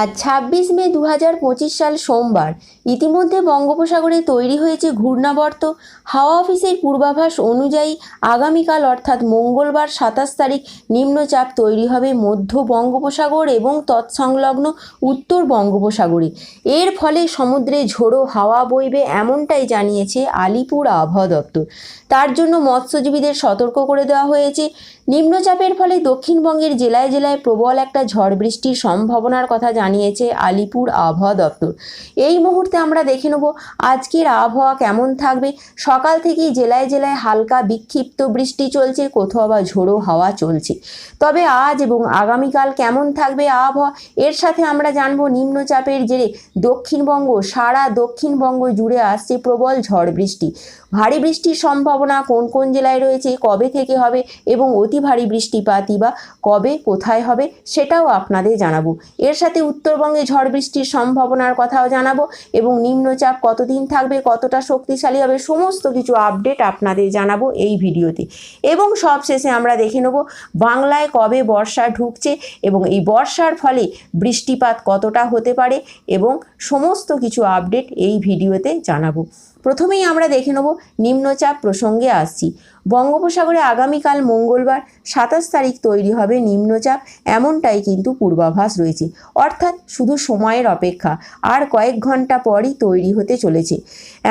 আজ ছাব্বিশ মে দু হাজার পঁচিশ সাল সোমবার। ইতিমধ্যে বঙ্গোপসাগরে তৈরি হয়েছে ঘূর্ণাবর্ত। হাওয়া অফিসের পূর্বাভাস অনুযায়ী আগামীকাল অর্থাৎ মঙ্গলবার সাতাশ তারিখ নিম্নচাপ তৈরি হবে মধ্য বঙ্গোপসাগর এবং তৎসংলগ্ন উত্তর বঙ্গোপসাগরে। এর ফলে সমুদ্রে ঝোড়ো হাওয়া বইবে এমনটাই জানিয়েছে আলিপুর আবহাওয়া দপ্তর। তার জন্য মৎস্যজীবীদের সতর্ক করে দেওয়া হয়েছে। নিম্নচাপের ফলে দক্ষিণবঙ্গের জেলায় জেলায় প্রবল একটা ঝড় বৃষ্টির সম্ভাবনার কথা জানিয়েছে আলিপুর আবহাওয়া দপ্তর। এই মুহূর্তে আমরা দেখে নেব আজকের আবহাওয়া কেমন থাকবে। সকাল থেকেই জেলায় জেলায় হালকা বিক্ষিপ্ত বৃষ্টি চলছে, কোথাও বা ঝোড়ো হাওয়া চলছে। তবে আজ এবং আগামীকাল কেমন থাকবে আবহাওয়া? এর সাথে আমরা জানব নিম্নচাপের জেরে দক্ষিণবঙ্গ, সারা দক্ষিণবঙ্গ জুড়ে আসছে প্রবল ঝড় বৃষ্টি। ভারী বৃষ্টির সম্ভাবনা কোন কোন জেলায় রয়েছে, কবে থেকে হবে এবং অতি ভারী বৃষ্টিপাতই বা কবে, কোথায় হবে, সেটাও আপনাদের জানাব। এর সাথে উত্তরবঙ্গে ঝড় বৃষ্টির সম্ভাবনার কথাও জানাব এবং নিম্নচাপ কতদিন থাকবে, কতটা শক্তিশালী হবে, সমস্ত কিছু আপডেট আপনাদের জানাব এই ভিডিওতে। এবং সবশেষে আমরা দেখে নেব বাংলায় কবে বর্ষা ঢুকছে এবং এই বর্ষার ফলে বৃষ্টিপাত কতটা হতে পারে এবং সমস্ত কিছু আপডেট এই ভিডিওতে জানাব। প্রথমেই আমরা দেখে নেব নিম্নচাপ প্রসঙ্গে আসছি। বঙ্গোপসাগরে আগামীকাল মঙ্গলবার সাতাশ তারিখ তৈরি হবে নিম্নচাপ, এমনটাই কিন্তু পূর্বাভাস রয়েছে। অর্থাৎ শুধু সময়ের অপেক্ষা, আর কয়েক ঘণ্টা পরই তৈরি হতে চলেছে,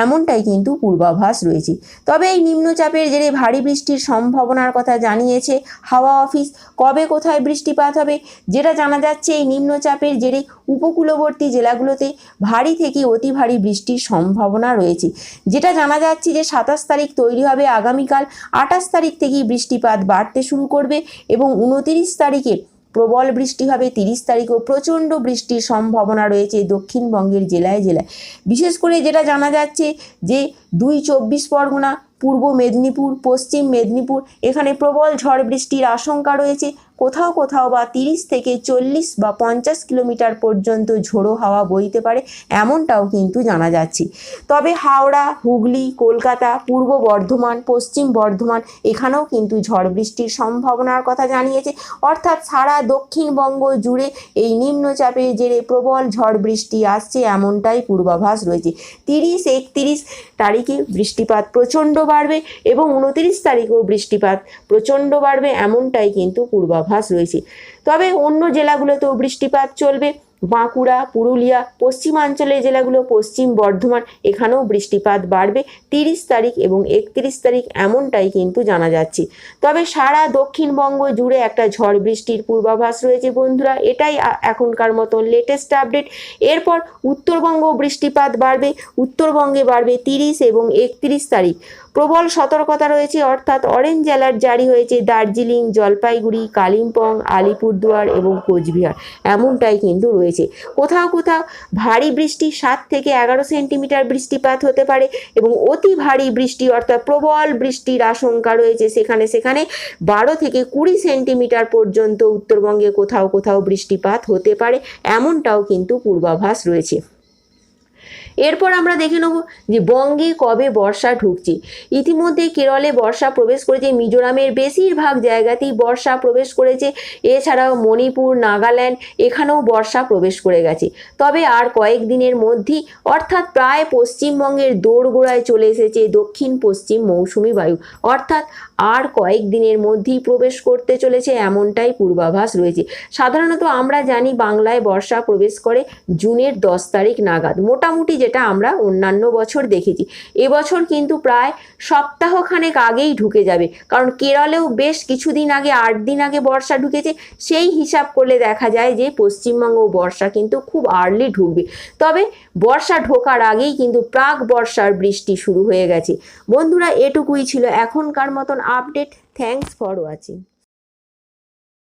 এমনটাই কিন্তু পূর্বাভাস রয়েছে। তবে এই নিম্নচাপের জেরে ভারী বৃষ্টির সম্ভাবনার কথা জানিয়েছে হাওয়া অফিস। কবে কোথায় বৃষ্টিপাত হবে, যেটা জানা যাচ্ছে এই নিম্নচাপের জেরে উপকূলবর্তী জেলাগুলোতে ভারী থেকে অতি ভারী বৃষ্টির সম্ভাবনা রয়েছে। যেটা জানা যাচ্ছে যে সাতাশ তারিখ তৈরি হবে আগামীকাল, আঠাশ তারিখ থেকেই বৃষ্টিপাত বাড়তে শুরু করবে এবং উনতিরিশ তারিখে প্রবল বৃষ্টি হবে, তিরিশ তারিখেও প্রচণ্ড বৃষ্টির সম্ভাবনা রয়েছে দক্ষিণবঙ্গের জেলায় জেলায়। বিশেষ করে যেটা জানা যাচ্ছে যে দুই চব্বিশ পরগনা, পূর্ব মেদিনীপুর, পশ্চিম মেদিনীপুর, এখানে প্রবল ঝড় বৃষ্টির আশঙ্কা রয়েছে। কোথাও কোথাও বা তিরিশ থেকে চল্লিশ বা পঞ্চাশ কিলোমিটার পর্যন্ত ঝোড়ো হাওয়া বইতে পারে, এমনটাও কিন্তু জানা যাচ্ছে। তবে হাওড়া, হুগলি, কলকাতা, পূর্ব বর্ধমান, পশ্চিম বর্ধমান এখানেও কিন্তু ঝড় বৃষ্টির সম্ভাবনার কথা জানিয়েছে। অর্থাৎ সারা দক্ষিণবঙ্গ জুড়ে এই নিম্নচাপের জেরে প্রবল ঝড় বৃষ্টি আসছে এমনটাই পূর্বাভাস রয়েছে। তিরিশ একত্রিশ তারিখে বৃষ্টিপাত প্রচণ্ড বাড়বে এবং উনতিরিশ তারিখেও বৃষ্টিপাত প্রচণ্ড বাড়বে, এমনটাই কিন্তু পূর্বাভাস। রয়েছে তবে অন্য জেলাগুলোতেও বৃষ্টিপাত চলবে। বাঁকুড়া, পুরুলিয়া, পশ্চিমাঞ্চলের জেলাগুলো, পশ্চিম বর্ধমান, এখানেও বৃষ্টিপাত বাড়বে। তিরিশ তারিখ এবং একত্রিশ তারিখ এমনটাই কিন্তু জানা যাচ্ছে। তবে সারা দক্ষিণবঙ্গ জুড়ে একটা ঝড় বৃষ্টির পূর্বাভাস রয়েছে বন্ধুরা। এটাই এখনকার মতো লেটেস্ট আপডেট এরপর উত্তরবঙ্গ বৃষ্টিপাত বাড়বে। উত্তরবঙ্গে বাড়বে তিরিশ এবং একত্রিশ তারিখ। প্রবল সতর্কতা রয়েছে, অর্থাৎ অরেঞ্জ অ্যালার্ট জারি হয়েছে দার্জিলিং, জলপাইগুড়ি, কালিম্পং, আলিপুরদুয়ার এবং কোচবিহার। এমনটাই কিন্তু রয়েছে। কোথাও কোথাও ভারী বৃষ্টি, সাত থেকে এগারো সেন্টিমিটার বৃষ্টিপাত হতে পারে এবং অতি ভারী বৃষ্টি, অর্থাৎ প্রবল বৃষ্টির আশঙ্কা রয়েছে সেখানে সেখানে বারো থেকে কুড়ি সেন্টিমিটার পর্যন্ত উত্তরবঙ্গে কোথাও কোথাও বৃষ্টিপাত হতে পারে, এমনটাও কিন্তু পূর্বাভাস রয়েছে। এরপর আমরা দেখে নেব যে বঙ্গে কবে বর্ষা ঢুকছে। ইতিমধ্যে কেরলে বর্ষা প্রবেশ করেছে, মিজোরামের বেশিরভাগ জায়গাতেই বর্ষা প্রবেশ করেছে। এছাড়াও মণিপুর, নাগাল্যান্ড এখানেও বর্ষা প্রবেশ করে গেছে। তবে আর কয়েক দিনের মধ্যেই, অর্থাৎ প্রায় পশ্চিমবঙ্গের দোরগোড়ায় চলে এসেছে দক্ষিণ পশ্চিম মৌসুমি বায়ু। অর্থাৎ আর কয়েক দিনের মধ্যেই প্রবেশ করতে চলেছে এমনটাই পূর্বাভাস রয়েছে। সাধারণত আমরা জানি বাংলায় বর্ষা প্রবেশ করে জুনের দশ তারিখ নাগাদ। মোটামুটি যেটা আমরা অন্যান্য বছর দেখেছি। এবছর কিন্তু প্রায় সপ্তাহখানেক আগেই ঢুকে যাবে। কারণ কেরলেও বেশ কিছুদিন আগে, আট দিন আগে বর্ষা ঢুকেছে। সেই হিসাব করলে দেখা যায় যে পশ্চিমবঙ্গ বর্ষা কিন্তু খুব আর্লি ঢুকবে। তবে বর্ষা ঢোকার আগেই কিন্তু প্রাক বর্ষার বৃষ্টি শুরু হয়ে গেছে। বন্ধুরা, এটুকুই ছিল এখনকার মতন আপডেট থ্যাঙ্কস ফর ওয়াচিং